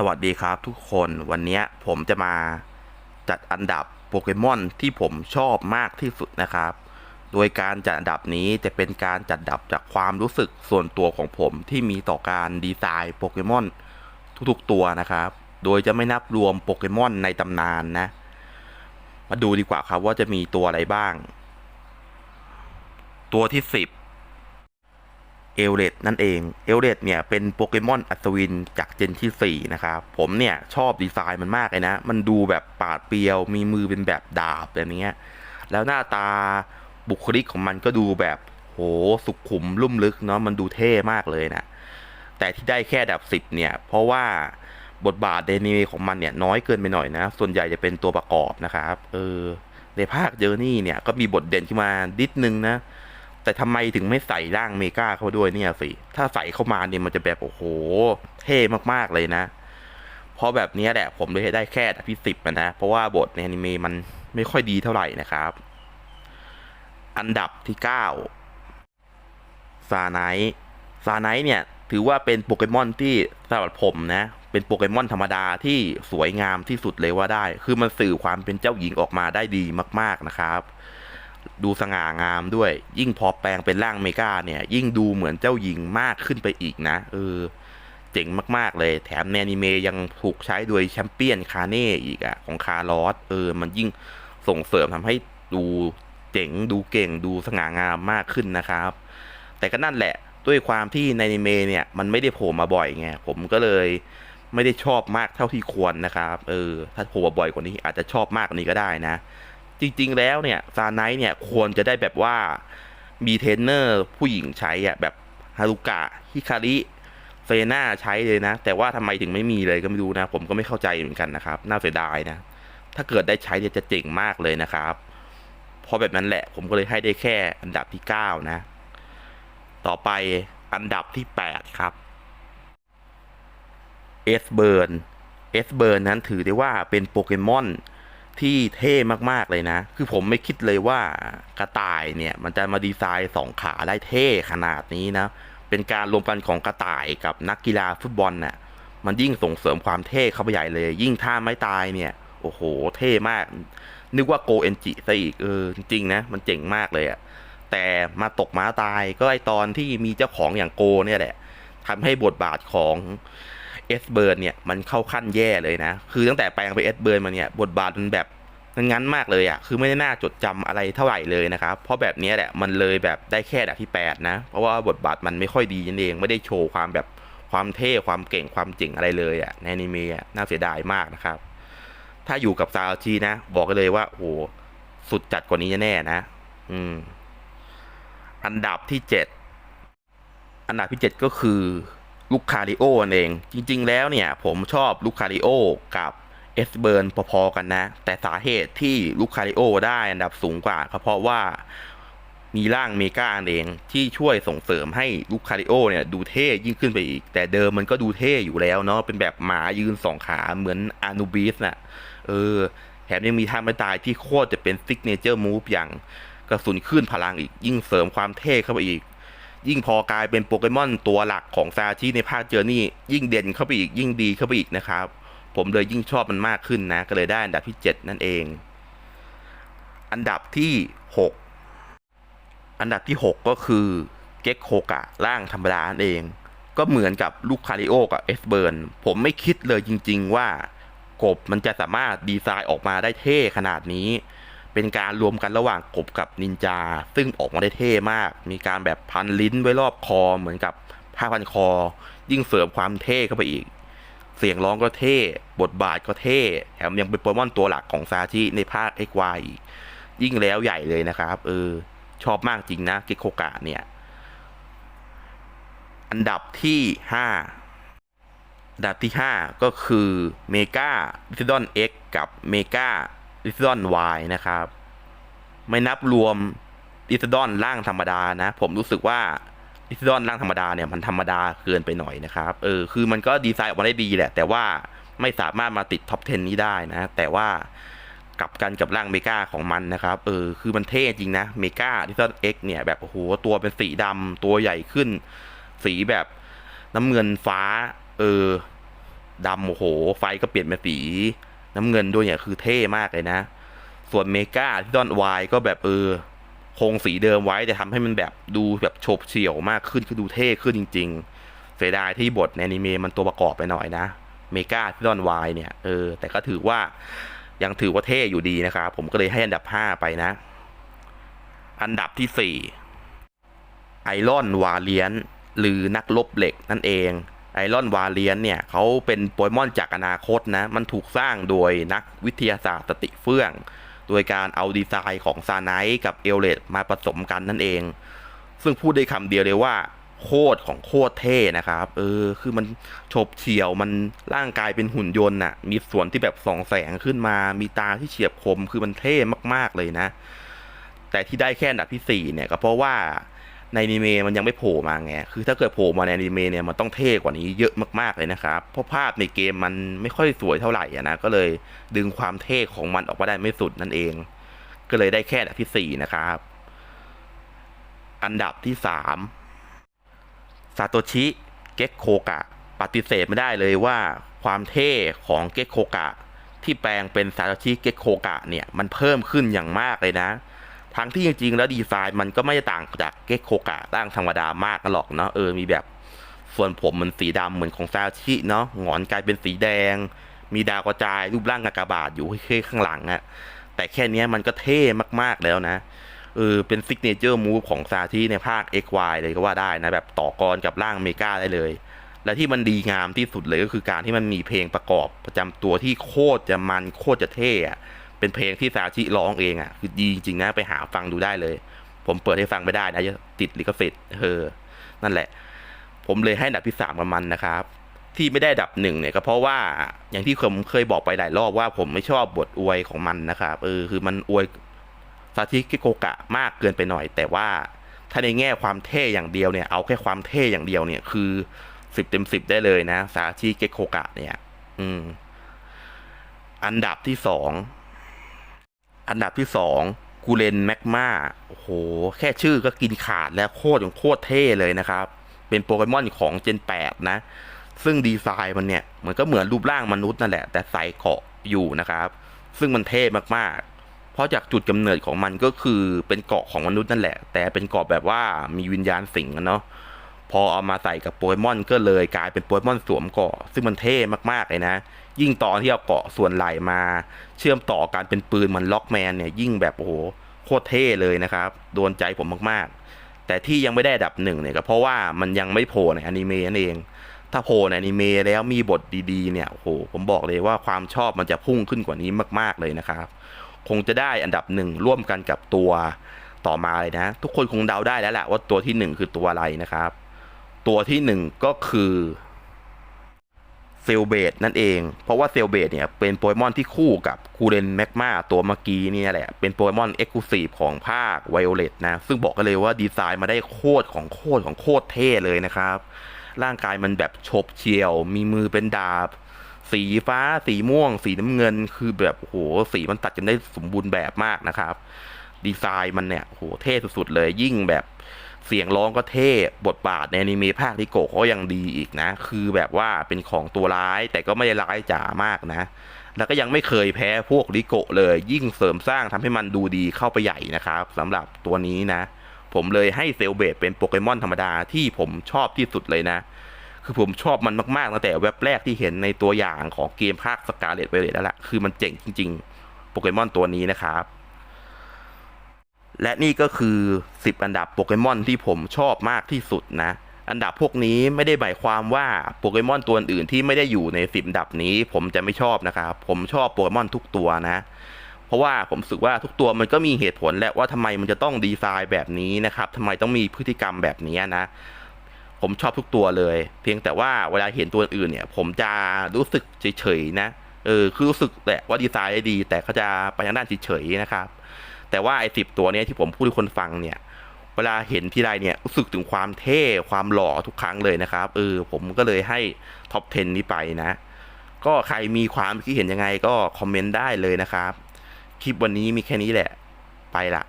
สวัสดีครับทุกคนวันนี้ผมจะมาจัดอันดับโปเกมอนที่ผมชอบมากที่สุดนะครับ โดยการจัดอันดับนี้จะเป็นการจัดอันดับจากความรู้สึกส่วนตัวของผมที่มีต่อการดีไซน์โปเกมอนทุกๆตัวนะครับ โดยจะไม่นับรวมโปเกมอนในตำนานนะ มาดูดีกว่าครับว่าจะมีตัวอะไรบ้าง ตัวที่ 10 เอลเลดนั่นเอง เอลเลดเนี่ยเป็นโปเกมอนอัศวินจากเจนที่ 4 นะครับ ผมเนี่ยชอบดีไซน์มันมากเลยนะ มันดูแบบปาดเปรียว มีมือเป็นแบบดาบแบบนี้ แล้วหน้าตาบุคลิกของมันก็ดูแบบโหสุขุมลุ่มลึกเนาะ มันดูเท่มากเลยนะ แต่ที่ได้แค่ดับ 10 เนี่ย เพราะว่าบทบาทในนิเมของมันเนี่ยน้อยเกินไปหน่อยนะ ส่วนใหญ่จะเป็นตัวประกอบนะครับ เออ ในภาคเจอร์นี่เนี่ยก็มีบทเด่นขึ้นมานิดนึงนะ แต่ทำไมถึงไม่ใส่ร่างเมกาเข้าด้วยเนี่ยสิ ถ้าใส่เข้ามาเนี่ยมันจะแบบโอ้โห เท่มากๆเลยนะ เพราะแบบนี้แหละผมเลยได้แค่อันดับที่สิบนะ เพราะว่าบทในอนิเมะมันไม่ค่อยดีเท่าไหร่นะครับ อันดับที่เก้าซาไนซาไนเนี่ย ถือว่าเป็นโปเกมอนที่สำหรับผมนะเป็นโปเกมอนธรรมดาที่สวยงามที่สุดเลยว่าได้ คือมันสื่อความเป็นเจ้าหญิงออกมาได้ดีมาก ๆนะครับ ดูสง่างามด้วย ยิ่งพอแปลงเป็นร่างเมกาเนี่ย ยิ่งดูเหมือนเจ้าหญิงมากขึ้นไปอีกนะ เออ เจ๋งมากๆเลย แถมในอนิเมยังถูกใช้โดยแชมเปี้ยนคาเน่อีกอะของคาร์ลอสเออ มันยิ่งส่งเสริมทำให้ดูเจ๋งดูเก่งดูสง่างามมากขึ้นนะครับ แต่ก็นั่นแหละด้วยความที่ในอนิเมเนี่ย มันไม่ได้โผล่มาบ่อยไงผมก็เลยไม่ได้ชอบมากเท่าที่ควรนะครับ เออ ถ้าโผล่มาบ่อยกว่านี้อาจจะชอบมากกว่านี้ก็ได้นะ จริง ๆ แล้วเนี่ยซาไนท์เนี่ยควรจะได้แบบว่ามีเทรนเนอร์ผู้หญิงใช้อะแบบฮารุกะฮิคาริเฟน่าใช้เลยนะ แต่ว่าทำไมถึงไม่มีเลยก็ไม่รู้นะ ผมก็ไม่เข้าใจเหมือนกันนะครับ น่าเสียดายนะ ถ้าเกิดได้ใช้เนี่ยจะเจ๋งมากเลยนะครับเพราะแบบนั้นแหละ ผมก็เลยให้ได้แค่อันดับที่ 9 นะ ต่อไปอันดับที่ 8 ครับเอสเบิร์นเอสเบิร์นนั้นถือได้ว่าเป็นโปเกมอน ที่เท่มากๆเลยนะ คือผมไม่คิดเลยว่ากระต่ายเนี่ย มันจะมาดีไซน์สองขาได้เท่ขนาดนี้นะ เป็นการรวมกันของกระต่ายกับนักกีฬาฟุตบอลน่ะ มันยิ่งส่งเสริมความเท่เข้าไปใหญ่เลย ยิ่งท่าไม่ตายเนี่ย โอ้โห เท่มาก นึกว่าโกเอนจิซะอีก เออ จริงๆนะ มันเจ๋งมากเลยอะแต่มาตกม้าตายก็ไอตอนที่มีเจ้าของอย่างโกเนี่ยแหละทำให้บทบาทของ เอสเบิร์นเนี่ยมันเข้าขั้นแย่เลยนะ คือตั้งแต่แปลงไปเอสเบิร์นมาเนี่ยบทบาทมันแบบงั้นมากเลยอะ่ะคือไม่ได้น่าจดจำอะไรเท่าไหร่เลยนะครับ เพราะแบบนี้แหละมันเลยแบบได้แค่ดับที่ 8 นะ เพราะว่าบทบาทมันไม่ค่อยดีนั่นเอง ไม่ได้โชว์ความแบบความเท่ความเก่งความเจ๋งอะไรเลยอะ่ะในอนิเมะอะน่าเสียดายมากนะครับ ถ้าอยู่กับซาชีนะ บอกกันเลยว่าโอ้โหสุดจัดกว่านี้แน่นะ อืม อันดับที่ 7 อันดับที่ 7 ก็คือ ลูกคาริโอนั่นเอง จริง ๆ แล้วเนี่ยผมชอบลูกคาริโอกับเอสเบิร์นพอๆกันนะ แต่สาเหตุที่ลูกคาริโอได้อันดับสูงกว่าก็เพราะว่ามีร่างเมกาเองที่ช่วยส่งเสริมให้ลูกคาริโอเนี่ยดูเท่ยิ่งขึ้นไปอีก แต่เดิมมันก็ดูเท่อยู่แล้วเนาะเป็นแบบหมายืนสองขาเหมือนอานูบิสน่ะเออแถมยังมีท่าไม่ตายที่โคตรจะเป็นซิกเนเจอร์มูฟอย่างกระสุนคลื่นพลังอีกยิ่งเสริมความเท่เข้าไปอีก ยิ่งพอกลายเป็นโปเกมอนตัวหลักของซาชิในภาคเจอร์นี่ยิ่งเด่นเข้าไปอีกยิ่งดีเข้าไปอีกนะครับ ผมเลยยิ่งชอบมันมากขึ้นนะ ก็เลยได้อันดับที่ 7 นั่นเอง อันดับที่ 6 อันดับที่ 6 ก็คือเก็กโคกะร่างธรรมดานั่นเอง ก็เหมือนกับลูกคาริโอกับเอสเบิร์นผมไม่คิดเลยจริง ๆ ว่ากบมันจะสามารถดีไซน์ออกมาได้เท่ขนาดนี้ เป็นการรวมกันระหว่างกบกับนินจา ซึ่งออกมาได้เท่มาก มีการแบบพันลิ้นไว้รอบคอเหมือนกับผ้าพันคอ ยิ่งเสริมความเท่เข้าไปอีก เสียงร้องก็เท่ บทบาทก็เท่ แถมยังเป็นโปเกมอนตัวหลักของซาชิในภาคเอ็กวายยิ่งแล้วใหญ่เลยนะครับ เออ ชอบมากจริงนะเกโคกะเนี่ย อันดับที่ห้าอันดับที่ 5 ก็คือเมกาลิซดอน X กับเมกา ลิซดอน Y นะครับ ไม่นับรวมลิซดอนร่างธรรมดานะ ผมรู้สึกว่าลิซดอนร่างธรรมดาเนี่ยมันธรรมดาเกินไปหน่อยนะครับ เออ คือมันก็ดีไซน์ออกมาได้ดีแหละ แต่ว่าไม่สามารถมาติดท็อป 10 นี้ได้นะ แต่ว่ากลับกันกับร่างเมกาของมันนะครับ เออ คือมันเท่จริงนะ เมกาลิซดอน X เนี่ยแบบโอ้โหตัวเป็นสีดำตัวใหญ่ขึ้น สีแบบน้ำเงินฟ้า เออดำโอ้โห ไฟก็เปลี่ยนเป็นสี น้ำเงินด้วยเนี่ยคือเท่มากเลยนะ ส่วนเมกาที่ดอนวายก็แบบเออคงสีเดิมไว้แต่ทำให้มันแบบดูแบบโฉบเฉี่ยวมากขึ้นคือดูเท่ขึ้นจริง ๆ เสียดายที่บทในอนิเมะมันตัวประกอบไปหน่อยนะ เมกาที่ดอนวายเนี่ยเออแต่ก็ถือว่ายังถือว่าเท่อยู่ดีนะครับผมก็เลยให้อันดับ 5 ไปนะ อันดับที่4ไอรอนวาเลียนหรือนักลบเหล็กนั่นเอง ไอรอนวาเลียนเนี่ยเขาเป็นโปเกมอนจากอนาคตนะ มันถูกสร้างโดยนักวิทยาศาสตร์สติเฟื่อง โดยการเอาดีไซน์ของซาไนกับเอลเลตมาผสมกันนั่นเอง ซึ่งพูดได้คำเดียวเลยว่า โคตรของโคตรเท่นะครับ เออ คือมันฉบเฉี่ยวมันร่างกายเป็นหุ่นยนต์น่ะ มีส่วนที่แบบส่องแสงขึ้นมา มีตาที่เฉียบคม คือมันเท่มากๆเลยนะ แต่ที่ได้แค่อันดับที่สี่เนี่ยก็เพราะว่า ในอนิเมะมันยังไม่โผล่มาไง คือถ้าเกิดโผล่มาในอนิเมะเนี่ยมันต้องเท่กว่านี้เยอะมากๆเลยนะครับ เพราะภาพในเกมมันไม่ค่อยสวยเท่าไหร่นะ ก็เลยดึงความเท่ของมันออกมาได้ไม่สุดนั่นเอง ก็เลยได้แค่อันดับที่สี่นะครับ อันดับที่สามซาโตชิเก็กโคกะ ปฏิเสธไม่ได้เลยว่าความเท่ของเก็กโคกะ ที่แปลงเป็นซาโตชิเก็กโคกะเนี่ยมันเพิ่มขึ้นอย่างมากเลยนะ ทั้งที่จริงๆแล้วดีไซน์มันก็ไม่ได้ต่างจากเก็กโคกะร่างธรรมดามากกันหรอกเนาะเออมีแบบส่วนผมมันสีดำเหมือนของซาชิเนาะหงอนกลายเป็นสีแดง มีดาวกระจายรูปร่างกากบาทอยู่ข้างหลังอะแต่แค่เนี้ยมันก็เท่มากๆแล้วนะเออเป็นซิกเนเจอร์มูฟของซาที่ในภาค XY เลยก็ว่าได้นะแบบต่อกรกับร่างเมกาได้เลย และที่มันดีงามที่สุดเลยก็คือการที่มันมีเพลงประกอบประจำตัวที่โคตรจะมันโคตรจะเท่อะ เป็นเพลงที่ซาชิร้องเองอะคือดีจริงๆนะไปหาฟังดูได้เลย ผมเปิดให้ฟังไม่ได้นะจะติดลิขสิทธิ์เออนั่นแหละ ผมเลยให้ดับที่สามกับมันนะครับ ที่ไม่ได้ดับหนึ่งเนี่ยก็เพราะว่าอย่างที่ผมเคยบอกไปหลายรอบว่าผมไม่ชอบบทอวยของมันนะครับเออคือมันอวยซาชิกิโกกะมากเกินไปหน่อย แต่ว่าถ้าในแง่ความเท่อย่างเดียวเนี่ยเอาแค่ความเท่อย่างเดียวเนี่ยคือสิบเต็มสิบได้เลยนะซาชิเกโกกะเนี่ย อืม อันดับที่สอง อันดับที่สองกูเลนแมกมาโอ้โห แค่ชื่อก็กินขาดแล้วโคตรของโคตรเท่เลยนะครับ เป็นโปเกมอนของเจน 8 นะ ซึ่งดีไซน์มันเนี่ย มันก็เหมือนรูปร่างมนุษย์นั่นแหละ แต่ใส่เกาะอยู่นะครับ ซึ่งมันเท่มากๆ เพราะจากจุดกำเนิดของมันก็คือเป็นเกาะของมนุษย์นั่นแหละ แต่เป็นเกาะแบบว่ามีวิญญาณสิงอะเนาะ พอเอามาใส่กับโปเกมอนก็เลยกลายเป็นโปเกมอนสวมเกาะ ซึ่งมันเท่มากๆเลยนะ ยิ่งตอนที่เอาเกาะส่วนไหล่มา เชื่อมต่อการเป็นปืนเหมันล็อกแมนเนี่ยยิ่งแบบโอ้โหโคตรเท่เลยนะครับ โดนใจผมมากๆ แต่ที่ยังไม่ได้ดับหนึ่งเนี่ยก็เพราะว่ามันยังไม่โผล่ในอนิเมะนั่นเอง ถ้าโผล่ในอนิเมะแล้วมีบทดีๆเนี่ยโอ้โหผมบอกเลยว่าความชอบมันจะพุ่งขึ้นกว่านี้มาก ๆเลยนะครับ คงจะได้อันดับหนึ่งร่วมกันกับตัวต่อมาเลยนะ ทุกคนคงเดาได้แล้วแหละว่าตัวที่หนึ่งคือตัวอะไรนะครับ ตัวที่หนึ่งก็คือเซลเบดนั่นเอง เพราะว่าเซลเบดเนี่ยเป็นโปเกมอนที่คู่กับคูเรนแมกมาตัวเมื่อกี้เนี่ยแหละ เป็นโปเกมอนเอ็กซ์คลูซีฟของภาคไวโอเลตนะ ซึ่งบอกกันเลยว่าดีไซน์มาได้โคตรของโคตรของโคตรเท่เลยนะครับ ร่างกายมันแบบฉบเฉียว มีมือเป็นดาบ สีฟ้า สีม่วง สีน้ำเงิน คือแบบโหสีมันตัดกันได้สมบูรณ์แบบมากนะครับ ดีไซน์มันเนี่ยโหเท่สุดๆเลยยิ่งแบบ เสียงร้องก็เท่บทบาทในอนิเมะภาคริโกะก็ยังดีอีกนะ คือแบบว่าเป็นของตัวร้ายแต่ก็ไม่ได้ร้ายจ๋ามากนะ แล้วก็ยังไม่เคยแพ้พวกริโกะเลย ยิ่งเสริมสร้างทำให้มันดูดีเข้าไปใหญ่นะครับสำหรับตัวนี้นะ ผมเลยให้เซลเบดเป็นโปเกมอนธรรมดาที่ผมชอบที่สุดเลยนะ คือผมชอบมันมากๆตั้งแต่เว็บแรกที่เห็นในตัวอย่างของเกมภาคสกาเลตไวเลตแล้วล่ะคือมันเจ๋งจริง ๆ โปเกมอนตัวนี้นะครับ และนี่ก็คือ 10 อันดับโปเกมอนที่ผมชอบมากที่สุดนะ อันดับพวกนี้ไม่ได้หมายความว่าโปเกมอนตัวอื่นที่ไม่ได้อยู่ใน 10 อันดับนี้ ผมจะไม่ชอบนะครับ ผมชอบโปเกมอนทุกตัวนะ เพราะว่าผมรู้สึกว่าทุกตัวมันก็มีเหตุผลและว่าทำไมมันจะต้องดีไซน์แบบนี้นะครับทำไมต้องมีพฤติกรรมแบบนี้นะ ผมชอบทุกตัวเลย เพียงแต่ว่าเวลาเห็นตัวอื่นเนี่ย ผมจะรู้สึกเฉยๆนะ เออ คือรู้สึกแหละว่าดีไซน์ได้ดี แต่เขาจะไปทางด้านเฉยๆนะครับ แต่ว่าไอ้สิบตัวเนี้ยที่ผมพูดให้คนฟังเนี่ย เวลาเห็นทีไรเนี่ยรู้สึกถึงความเท่ความหล่อทุกครั้งเลยนะครับเออผมก็เลยให้ท็อป 10 นี้ไปนะ ก็ใครมีความคิดเห็นยังไงก็คอมเมนต์ได้เลยนะครับ คลิปวันนี้มีแค่นี้แหละ ไปละ